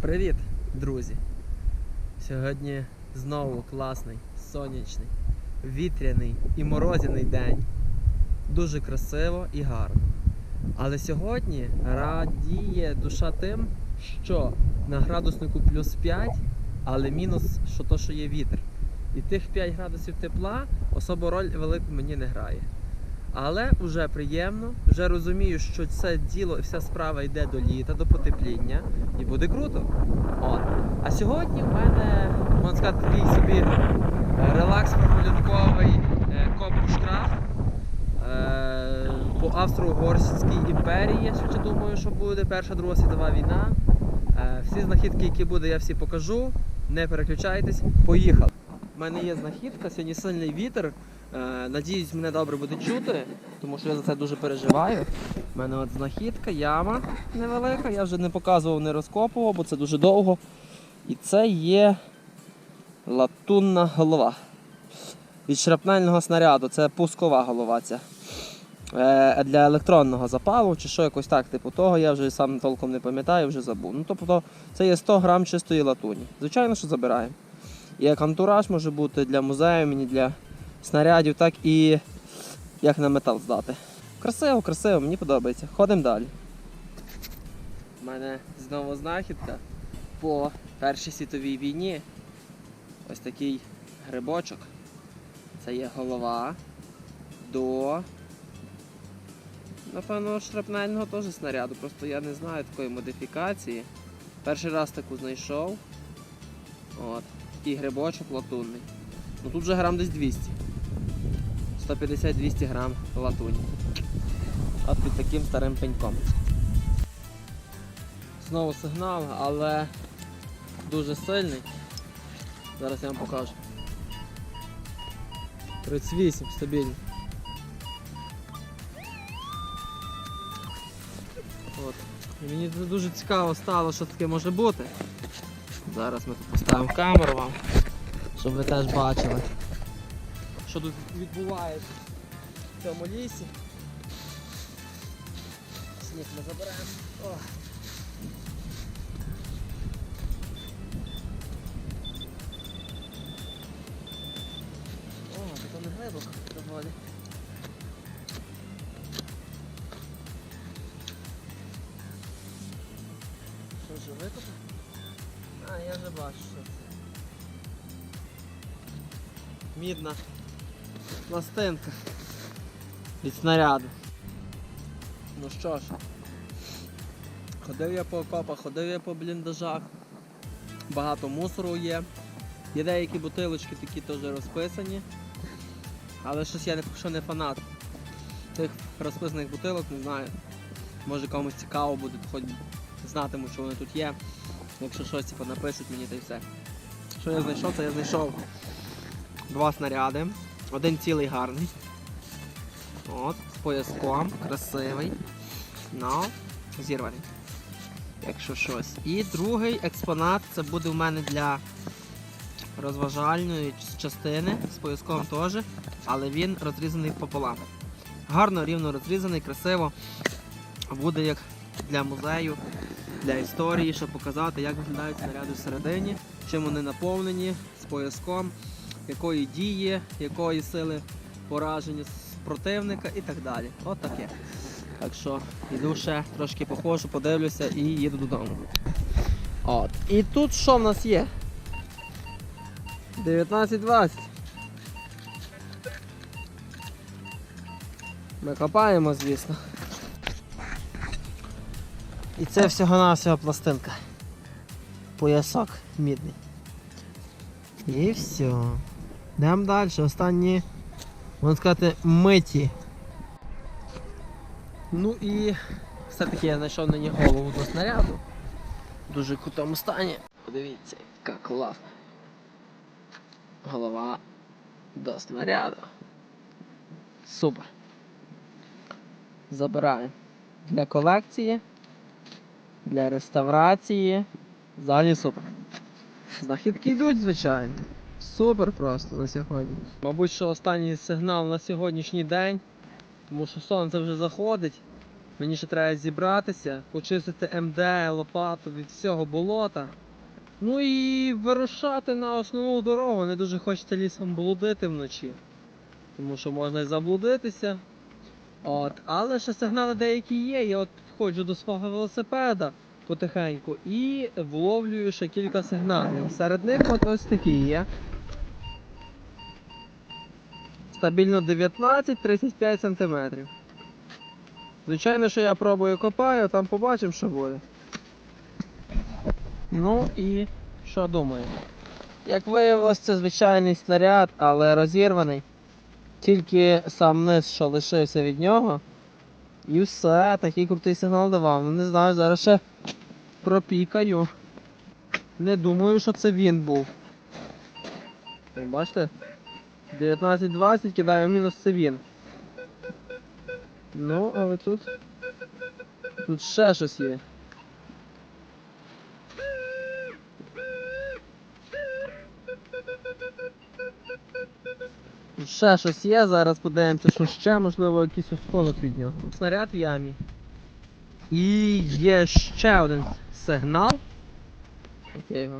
Привіт, друзі! Сьогодні знову класний, сонячний, вітряний і морозяний день. Дуже красиво і гарно. Але сьогодні радіє душа тим, що на градуснику плюс 5, але мінус, що то, що є вітер. І тих 5 градусів тепла особо роль велику мені не грає. Але вже приємно, вже розумію, що це діло і вся справа йде до літа, до потепління, і буде круто. От. А сьогодні в мене, можна сказати, такий собі е, релакс прогулянковий е, коп штраф е, по Австро-Угорській імперії. Я ще думаю, що буде Перша Друга світова війна. Всі знахідки, які буде, я всі покажу. Не переключайтесь, поїхали. У мене є знахідка, сьогодні сильний вітер. Е, Надіюсь, мене добре буде чути, тому що я за це дуже переживаю. У мене от знахідка, яма невелика, я вже не показував, не розкопував, бо це дуже довго. І це є латунна голова. Від шрапнельного снаряду, це пускова голова ця. Е, Для електронного запалу чи що якось так, типу того, я вже сам толком не пам'ятаю, вже забув. Ну тобто це є 100 грам чистої латуні. Звичайно, що забираємо. Як антураж може бути для музею, мені для снарядів, так і як на метал здати. Красиво, красиво, мені подобається. Ходимо далі. У мене знову знахідка по Першій світовій війні. Ось такий грибочок. Це є голова до. Напевно, шрапнельного теж снаряду. Просто я не знаю такої модифікації. Перший раз таку знайшов. От. Такий грибочок латунний. Ну тут вже грам десь 200. 150-200 грам латуні. От під таким старим пеньком. Знову сигнал, але дуже сильний. Зараз я вам покажу. 38 стабільно. От. І мені дуже цікаво стало, що таке може бути. Зараз ми тут поставимо камеру вам, щоб ви теж бачили, що тут відбувається в цьому лісі. Сніг ми заберемо. О. Тут не глибоко доволі. Що вже викопав? А, я вже бачу, що це. Мідна пластинка від снаряду. Ну що ж, ходив я по окопах, ходив я по бліндажах, багато мусору є. Є деякі бутилочки такі теж розписані. Але щось я не, що не фанат тих розписаних бутилок, не знаю. Може комусь цікаво буде, хоч знатиму, що вони тут є. Якщо щось типу, напишуть мені та й все. Що я знайшов, це я знайшов два снаряди. Один цілий гарний. От, з пояском, красивий. Ну, зірваний. Якщо щось. І другий експонат це буде в мене для розважальної частини з пояском теж, але він розрізаний пополам. Гарно, рівно розрізаний, красиво. Буде як для музею, для історії, щоб показати, як виглядають снаряди всередині, чим вони наповнені, з пояском, якої дії, якої сили пораження противника і так далі. От таке. Так що йду ще трошки походжу, подивлюся і їду додому. От. І тут що в нас є? 19.20. Ми копаємо, звісно. І це всього-навсього пластинка. Поясок мідний. І все. Йдемо далі. Останні, можна сказати, миті. Ну і все-таки я знайшов на ній голову до снаряду. Дуже крутому стані. Подивіться, яка класна. Голова до снаряду. Супер. Забираємо. Для колекції, для реставрації. Взагалі супер. Знахідки йдуть, звичайно. Супер просто на сьогодні. Мабуть, що останній сигнал на сьогоднішній день, тому що сонце вже заходить. Мені ще треба зібратися, почистити МД, лопату від всього болота. Ну і вирушати на основну дорогу. Не дуже хочеться лісом блудити вночі. Тому що можна і заблудитися. От, але ще сигнали деякі є. Я от підходжу до свого велосипеда потихеньку і вловлюю ще кілька сигналів. Серед них от ось такі є. Стабільно 19-35 см. Звичайно, що я пробую копаю, там побачимо, що буде. Ну і що думаю? Як виявилось, це звичайний снаряд, але розірваний. Тільки сам низ, що лишився від нього. І все, такий крутий сигнал давав. Ну не знаю, зараз ще пропікаю. Не думаю, що це він був. Бачите? 19-20 кидаю мінус це він. Ну, але тут. Тут ще щось є. Тут Ще щось є, зараз подивимося, що ще, можливо, якийсь осколок від нього. Снаряд в ямі. І є ще один сигнал. Окей.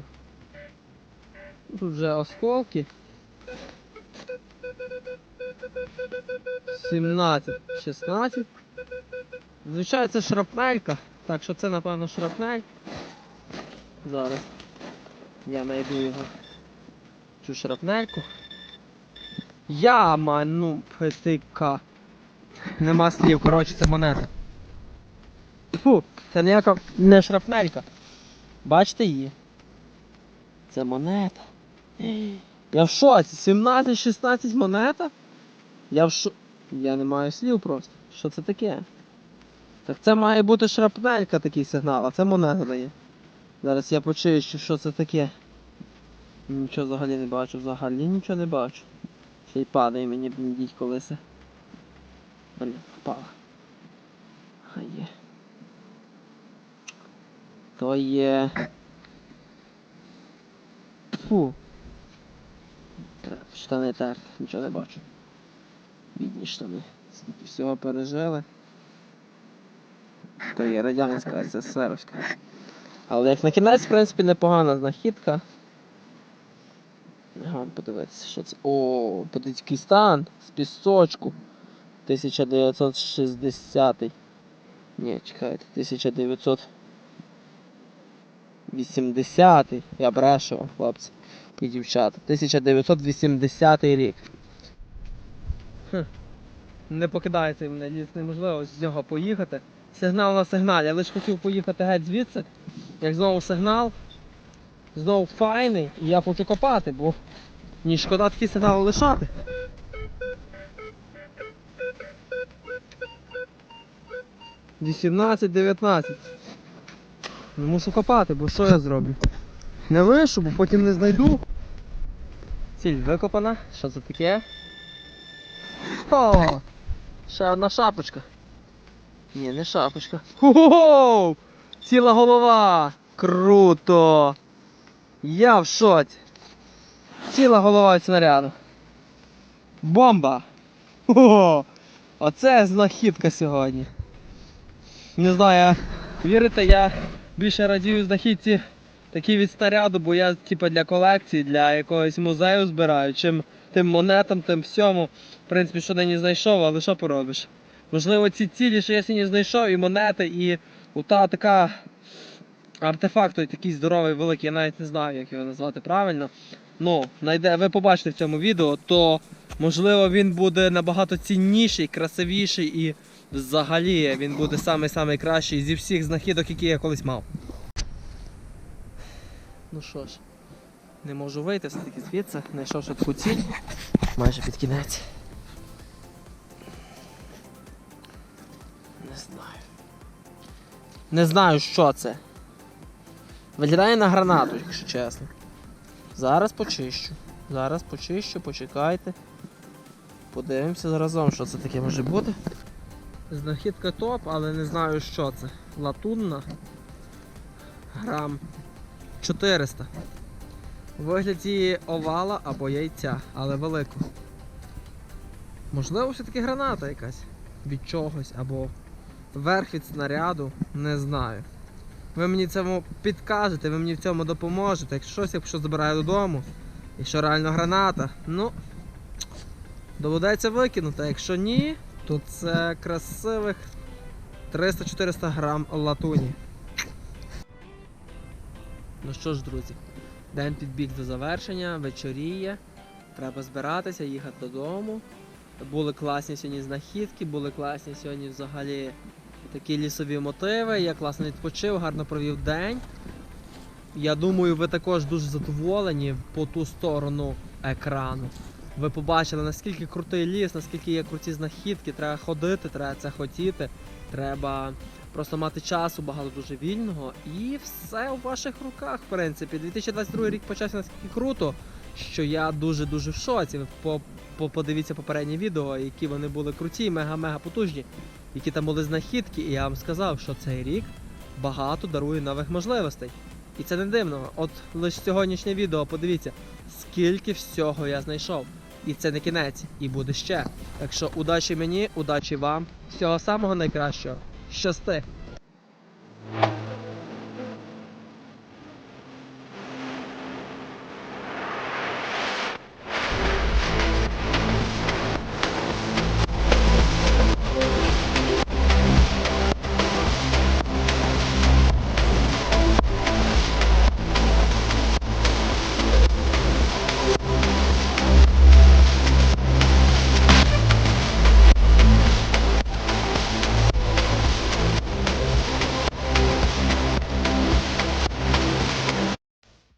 Тут вже осколки. 17, 16. Звичайно, це шрапнелька, так що це напевно шрапнель. Зараз я знайду його. Цю шрапнельку. Яма, ну, петика. Нема слів, коротше, це монета. Фу, це ніяка не шрапнелька. Бачите її? Це монета. Я в шоці, 17-16 монета? Я в шо... Я не маю слів просто. Що це таке? Так це має бути шрапнелька такий сигнал, а це монета дає. Зараз я почищу, що це таке. Нічого взагалі не бачу, взагалі нічого не бачу. Ще й падає мені бндіть колеса. Блін, впала. А є. То є. Фу. Штани терти, нічого не бачу. Бідні штани. Всього пережили. То є радянська СССРська. Але як на кінець, в принципі, непогана знахідка. Ага, подивитися, що це. О, стан з пісочку. 1960. Ні, чекайте, 1980. Я брешу, хлопці і дівчата. 1980 рік. Хм. Не покидається мене ліс, неможливо з нього поїхати. Сигнал на сигналі. Я лише хотів поїхати геть звідси. Як знову сигнал, знову файний, і я хочу копати, бо ні шкода такі сигнали лишати. Вісімнадцять, 19. Ну, мушу копати, бо що я зроблю? Не лишу, бо потім не знайду. Ціль викопана. Що це таке? О! Ще одна шапочка. Ні, не шапочка. Хо-хо! Ціла голова! Круто! Я в шоці! Ціла голова від снаряду. Бомба! О! Оце знахідка сьогодні. Не знаю, вірите, я більше радію знахідці такі від снаряду, бо я типу, для колекції, для якогось музею збираю, чим тим монетам, тим всьому. В принципі, що нині знайшов, але що поробиш? Можливо, ці цілі, що я сьогодні знайшов, і монети, і ота така артефакт, той такий здоровий, великий, я навіть не знаю, як його назвати правильно. Ну, найде, ви побачите в цьому відео, то можливо він буде набагато цінніший, красивіший і взагалі він буде самий-самий кращий зі всіх знахідок, які я колись мав. Ну що ж, не можу вийти все-таки звідси, знайшов таку ціль, майже під кінець. Не знаю. Не знаю, що це. Виглядає на гранату, якщо чесно. Зараз почищу. Зараз почищу, почекайте. Подивимося разом, що це таке може бути. Знахідка топ, але не знаю, що це. Латунна. Грам 400. У вигляді овала або яйця, але великого. Можливо, все-таки граната якась від чогось, або верх від снаряду, не знаю. Ви мені цьому підкажете, ви мені в цьому допоможете. Якщо щось, якщо забираю додому, якщо реально граната, ну доведеться викинути. А Якщо ні, то це красивих 300-400 грам латуні. Ну що ж, друзі, день підбіг до завершення, вечоріє. Треба збиратися, їхати додому. Були класні сьогодні знахідки, були класні сьогодні взагалі такі лісові мотиви. Я класно відпочив, гарно провів день. Я думаю, ви також дуже задоволені по ту сторону екрану. Ви побачили, наскільки крутий ліс, наскільки є круті знахідки, треба ходити, треба це хотіти. Треба просто мати часу багато дуже вільного. І все у ваших руках, в принципі. 2022 рік почався наскільки круто, що я дуже-дуже в шоці. Ви по, по, подивіться попередні відео, які вони були круті, мега-мега потужні, які там були знахідки, і я вам сказав, що цей рік багато дарує нових можливостей. І це не дивно. От лише сьогоднішнє відео, подивіться, скільки всього я знайшов. І це не кінець, і буде ще. Так що удачі мені, удачі вам, всього самого найкращого. Щасти!